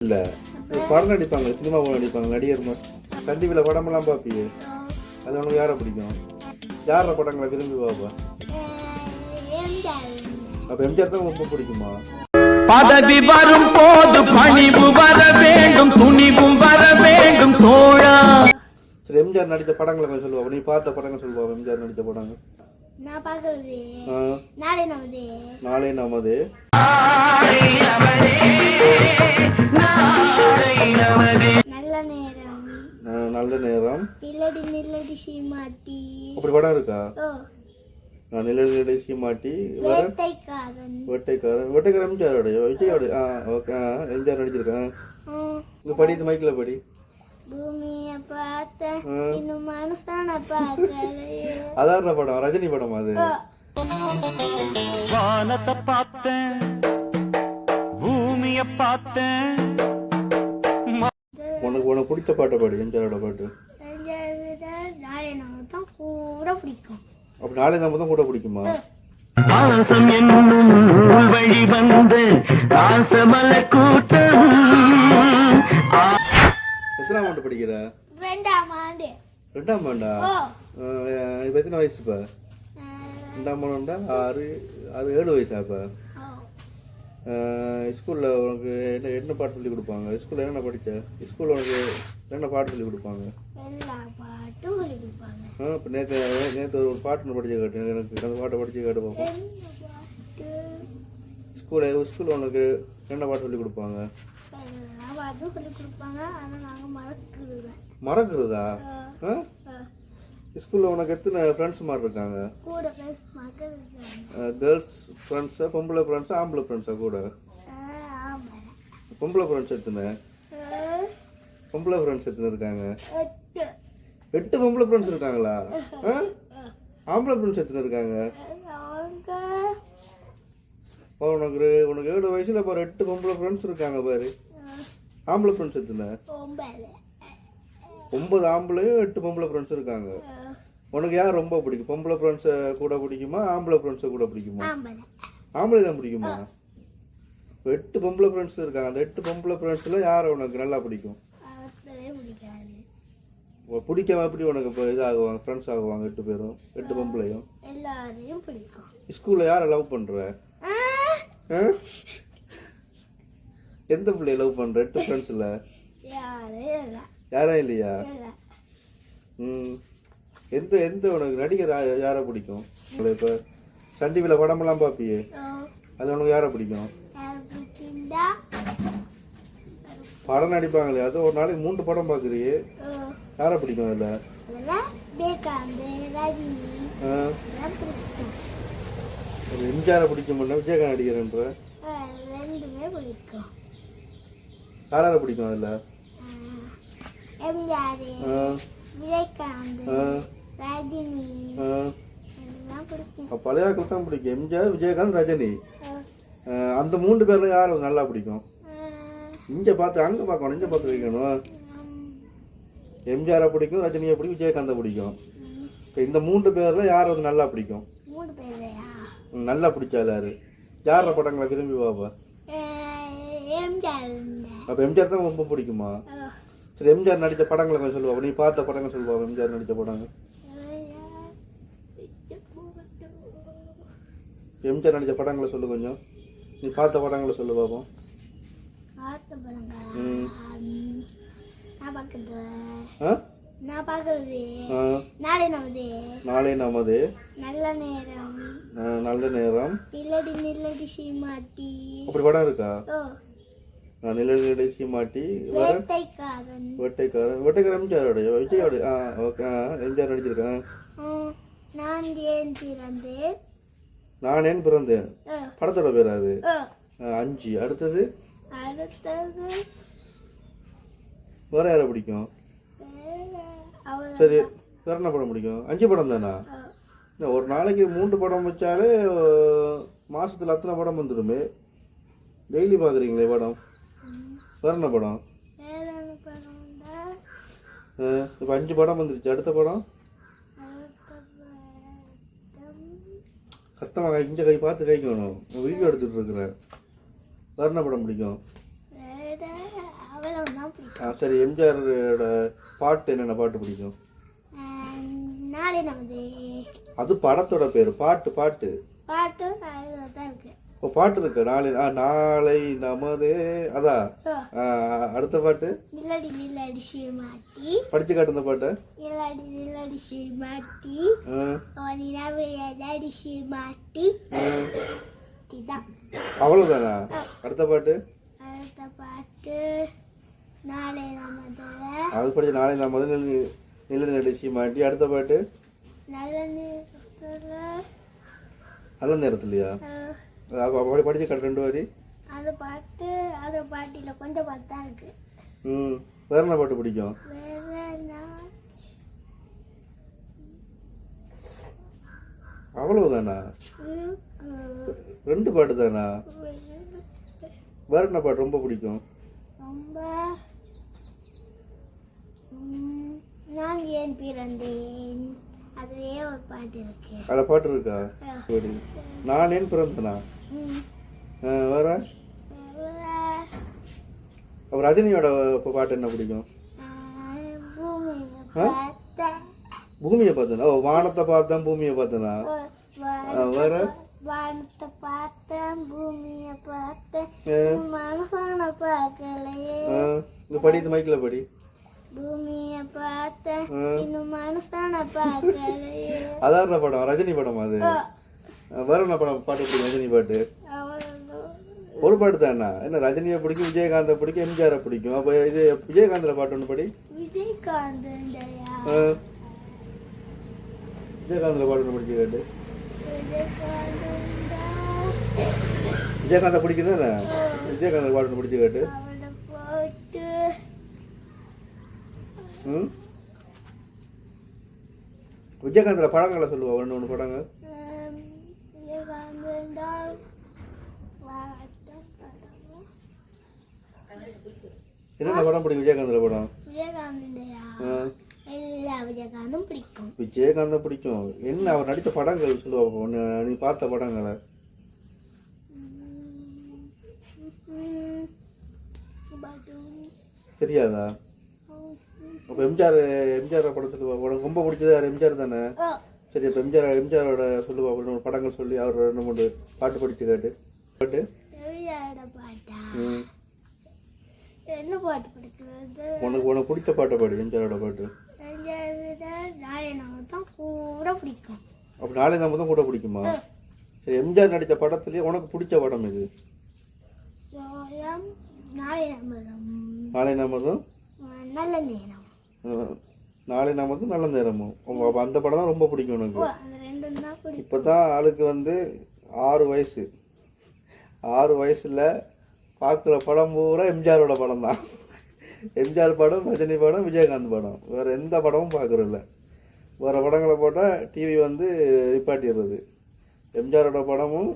இல்ல. படம் நடிப்பாங்க சினிமா படம் நடிப்பாங்க நடிகர் மாதிரி கண்டி வில படமெல்லாம் பார்ப்பியே. அது உனக்கு யாரை பிடிக்கும்? யார படங்களை விரும்பி பார்ப்பா? அப்ப எம்ஜிஆர் தான் ரொம்ப பிடிக்குமா? பதவி வரும் போது பணிவு வர வேண்டும் துணிவும் வர வேண்டும் தோழா. சரி எம்ஜிஆர் நடித்த படங்களை கொஞ்சம் சொல்லுவா நீ பார்த்த படங்கள் சொல்லுவா எம்ஜிஆர் நடித்த படங்கள். நான் பார்க்கறது. நாளை நமது. நாளை நமது. நல்ல நேரம். நல்ல நேரம். நில்லடி நில்லடி சீமாட்டி. அப்படி படம் இருக்கா? ஆ, நிழல் நிலைச்சி மாட்டி வேட்டைக்காரன். வேட்டைக்காரன். வேட்டைக்காரன் எம்ஜிஆரோடைய விஜயோட? ஆ ஓகே. எம்ஜிஆர் நடிச்சிருக்கேன். இங்க படி இந்த மைக்கில் படி. பூமிய பார்த்தேன். இன்னும் மனசான பார்க்கலையே. அதாரண படம் ரஜினி படம் அது. வானத்தை பார்த்தேன் பூமிய பார்த்தேன். உனக்கு உனக்கு பிடிச்ச பாட்டை பாடு எம்ஜிஆரோட பாட்டு. நாளை நம்ம தான் கூட பிடிக்கும். அப்படி நாளை நம்ம தான் கூட பிடிக்குமா? பாசம் என்னும் வழி வந்து பாசமல கூட்டம். எத்தனாம் ஆண்டு படிக்கிற? ரெண்டாம் ஆண்டு. ரெண்டாம் ஆண்டா? இப்ப எத்தனை வயசு இப்ப? ரெண்டாம் ஆண்டா ஆறு ஆறு ஏழு வயசா இப்ப? ஸ்கூல்ல உனக்கு என்ன என்ன பாட்டு சொல்லி கொடுப்பாங்க? ஸ்கூல்ல என்ன படிச்ச? ஸ்கூல்ல உனக்கு என்ன பாட்டு சொல்லி கொடுப்பாங்க? ஆ இப்போ நேற்று நேற்று ஒரு பாட்டு படிச்சு காட்டு எனக்கு அந்த பாட்டை படிச்சு காட்டு பார்ப்போம் ஸ்கூலில் ஸ்கூலில் உனக்கு என்ன பாட்டு சொல்லி கொடுப்பாங்க? பாட்டும் சொல்லி கொடுப்பாங்க. ஆனால் நாங்கள் மறக்குதுவேன் மறக்கிறதா ஸ்கூலில் உனக்கு எத்தனை ஃப்ரெண்ட்ஸ் மாதிரி இருக்காங்க? கூட கேர்ள்ஸ் ஃப்ரெண்ட்ஸா பொம்பளை ஃப்ரெண்ட்ஸா ஆம்பளை ஃப்ரெண்ட்ஸா கூட? ஆமாம் பொம்பளை ஃப்ரெண்ட்ஸ் எத்தனை? பொம்பளை ஃப்ரெண்ட்ஸ் எத்தனை இருக்காங்க? எட்டு. எட்டு பொம்பளை ஃப்ரெண்ட்ஸ் இருக்காங்களா? ஆ? ஆம்பளை ஃப்ரெண்ட்ஸ் எத்தனை இருக்காங்க? அவங்க அப்போ உனக்கு ரெ- உனக்கு ஏழு வயசுல பாரு எட்டு பொம்பளை ஃப்ரெண்ட்ஸ் இருக்காங்க பாரு. ஆம்பளை ஃப்ரெண்ட்ஸ் எத்தனை? ஒன்பது. ஆம்பளையும் எட்டு பொம்பளை ஃப்ரெண்ட்ஸ் இருக்காங்க. உனக்கு யார் ரொம்ப பிடிக்கும்? பொம்பளை ஃப்ரெண்ட்ஸை கூட பிடிக்குமா? ஆம்பளை ஃப்ரெண்ட்ஸை கூட பிடிக்குமா? ஆம்பளை. தான் பிடிக்குமா? எட்டு பொம்பளை ஃப்ரெண்ட்ஸ் இருக்காங்க. அந்த எட்டு பொம்பளை ஃப்ரெண்ட்ஸில் யாரை உனக்கு நல்லா பிடிக்கும்? பிடிக்காம எப்படி உனக்கு இப்போ இதாகுவாங்க? ஃப்ரெண்ட்ஸ் ஆகுவாங்க எட்டு பேரும் எட்டு பொம்பளையும்? எல்லாரையும் பிடிக்கும். ஸ்கூலில் யாரை லவ் பண்ணுற ஆ, எந்த பிள்ளைய லவ் பண்ணுற எட்டு ஃப்ரெண்ட்ஸில் யாரும் இல்லையா? இல்லை. ம். எந்த எந்த உனக்கு நடிகர் யாரை பிடிக்கும்? இப்போ சன் டிவியில் படமெல்லாம் பார்ப்பியே அது உனக்கு யாரை பிடிக்கும்? யார் படம் நடிப்பாங்களே அது ஒரு நாளைக்கு மூன்று படம் பார்க்குறியே யாரை பிடிக்கும் அதில்? பிடிக்கும். எம்ஜிஆரை பிடிக்கும்னா? விஜயகாந்த் நடிகர்ன்ற? ஆ, ரெண்டுமே பிடிக்கும். யாரை பிடிக்கும் அதில். எம்ஜிஆர் விஜயகாந்த் ரஜினி எல்லாம் பிடிக்கும். பழைய ஆட்கள் தான் பிடிக்கும். எம்ஜிஆர் விஜயகாந்த் ரஜினி. அந்த மூன்று பேர்ல யார் நல்லா பிடிக்கும்? இங்க பார்த்து அங்க பார்க்கணும் இங்க பார்த்து வைக்கணும். எம்ஜிஆரை பிடிக்கும் ரஜினியை பிடிக்கும் விஜயகாந்தை பிடிக்கும். இந்த மூன்று பேர்ல யார் வந்து நல்லா பிடிக்கும்? நல்லா பிடிச்சா யாரு? யார படங்களை விரும்பி பாப்பா. அப்ப எம்ஜிஆர் தான் ரொம்ப பிடிக்குமா? சரி எம்ஜிஆர் நடித்த படங்களை கொஞ்சம் சொல்லுவா. நீ பார்த்த படங்கள் சொல்லுவா எம்ஜிஆர் நடித்த படங்கள். எம்ஜிஆர் நடித்த படங்களை சொல்லு கொஞ்சம். நீ பார்த்த படங்களை சொல்லு பாப்போம். நாளை நமது. நல்ல நேரம். நல்ல நேரம். அப்படி படம் இருக்கா? நிழல் நிலைச்சி மாட்டி வேட்டைக்காரன் வேட்டைக்காரன் எம்ஜிஆரோடைய விஜயோட ஆ ஓகே எம்ஜிஆர் நடிச்சிருக்கேன் நான் ஏன் பிறந்தேன் நான் ஏன் பிறந்தேன் ஓ, படத்தோட பேர் அது அஞ்சு அடுத்தது அடுத்தது வேற யாரை பிடிக்கும் சரி வேற என்ன படம் பிடிக்கும் அஞ்சு படம் தானா ஒரு நாளைக்கு மூன்று படம் வச்சாலே அஹ், மாசத்துல அத்தனை படம் வந்துடுமே டெய்லி பார்க்குறீங்களே படம் வேற என்ன படம்? இப்ப அஞ்சு படம் வந்துருச்சு. அடுத்த படம்? சத்தமாக இங்கே கை பார்த்து கைக்கணும் வீடியோ எடுத்துட்டு இருக்கிறேன். வேற என்ன படம் பிடிக்கும்? ஆ சரி எம்ஜிஆரோட பாட்டு என்னென்ன பாட்டு பிடிக்கும்? அது படத்தோட பேர். பாட்டு பாட்டு. பாட்டும் ஓ பாட்டு இருக்கு. நாளை நாளை நமதே. அதான் அடுத்த பாட்டு? நில்லடி நில்லடி சீமாட்டி படிச்சு காட்டு இந்த பாட்டை. ஆ, ஓடி நடி சீமாட்டி ஆ. இதுதான் அவ்வளவுதானா? அடுத்த பாட்டு? அடுத்த பாட்டு. நாளை நமது. அது படிச்சு நாளை நான் முதல் நில்லு நில்லு நடிச்சு மாட்டி அடுத்த பாட்டு? நல்ல நேரத்துல. நல்ல நேரத்துலையா? அப்படி படிச்சு காட்டு ரெண்டு வாரி அந்த பாட்டு அந்த பாட்டில கொஞ்சம் பாட்டு தான் இருக்கு. ம். வேற என்ன பாட்டு பிடிக்கும்? அவ்வளவுதானா? ரெண்டு பாட்டு தானா வேற என்ன பாட்டு ரொம்ப பிடிக்கும்? ரொம்ப. நான் ஏன் பிறந்தேன்? அதுலயே ஒரு பாட்டு இருக்கு. அதில் பாட்டு இருக்கா? சரி. நான் ஏன் பிறந்தனா? வேற? அப்ப ரஜினியோட பாட்டு என்ன பிடிக்கும்? பூமியை? பார்த்தேன்? ஓ வானத்தை பார்த்தேன் பூமியை பார்த்தனா? வேற? வானத்தை பார்த்தேன் பூமியை பார்த்தேன் ஆ, மனசான பார்க்கலையே ஆ, இங்க படி இந்த மைக்கில் படி. பூமியை பார்த்தேன். இன்னும் மனசான பார்க்கலையே. அதாரண படம் ரஜினி படம் அது. வேற என்ன படம் பாட்டு பிடிக்கும் ரஜினி பாட்டு. ஒரு பாட்டு தானா என்ன? ரஜினியை பிடிக்கும் விஜயகாந்தை பிடிக்கும் எம்ஜிஆரை பிடிக்கும். அப்போ இது விஜயகாந்தில் பாட்டு ஒன்று படி. விஜயகாந்தில் பாட்டு ஒன்று படிச்சு கேட்டு. விஜயகாந்தை பிடிக்கும் தானே விஜயகாந்தில் பாட்டு ஒன்று படிச்சு கேட்டு. விஜயகாந்தில் படங்களை சொல்லுவா ஒன்று ஒன்று படங்கள். என்னென்ன படம் பிடிக்கும்? படம்? விஜயகாந்த். எல்லா விஜயகாந்தும் பிடிக்கும். விஜயகாந்தை பிடிக்கும். என்ன அவர் நடித்த படங்கள் சொல்லுவா நீ பார்த்த படங்களை? தெரியாதா? அப்போ எம்ஜிஆர் எம்ஜிஆர் படம் சொல்லுவா உனக்கு ரொம்ப பிடிச்சது எம்ஜிஆர் தானே? சரி அப்போ எம்ஜிஆர் எம்ஜிஆரோட சொல்லுவா மூணு படங்கள் சொல்லி அவர் ரெண்டு மூணு பாட்டு படிச்சு கேட்டு. பாட்டு? உனக்கு உனக்கு பிடிச்ச பாட்டை பாடு எம்ஜிஆரோட பாட்டு. அப்போ நாளை நம்ம தான் கூட பிடிக்குமா? சரி எம்ஜிஆர் நடித்த படத்துலேயே உனக்கு பிடிச்ச படம் இது நாளை நாமதும் நல்ல நேரம். நாளை நாமதும் நல்ல நேரமும். அந்த படம் தான் ரொம்ப பிடிக்கும் உனக்கு இப்போ தான் ஆளுக்கு வந்து ஆறு வயசு. ஆறு வயசில் பார்க்குற படம் பூரா எம்ஜிஆரோட படம் தான். எம்ஜிஆர் படம் ரஜினி படம் விஜயகாந்த் படம். வேறு எந்த படமும் பார்க்குறதில்ல வேறு படங்களை போட்டால் டிவி வந்து நிப்பாட்டிடுறது. எம்ஜிஆரோட படமும்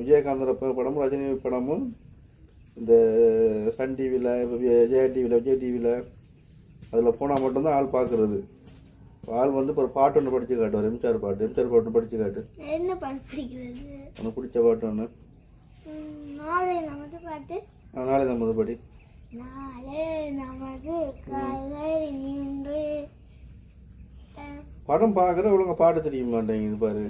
விஜயகாந்தோட படமும் ரஜினி படமும் இந்த சன் டிவியில் விஜய் டிவியில் விஜய் டிவியில் அதில் போனால் மட்டும்தான் ஆள் பார்க்குறது ஆள் வந்து இப்போ பாட்டு ஒன்று படித்து காட்டுவார். எம்ஜிஆர் பாட்டு. எம்ஜிஆர் பாட்டு படித்து காட்டு. என்ன பாட்டு பிடிக்கிறது? உனக்கு பிடிச்ச பாட்டு ஒன்று நாளை நமது பாட்டு. நாளை படி. நமது அஹ், படம் பார்க்குற ஒழுங்கா பாட்டு தெரிய மாட்டேங்குது பாரு.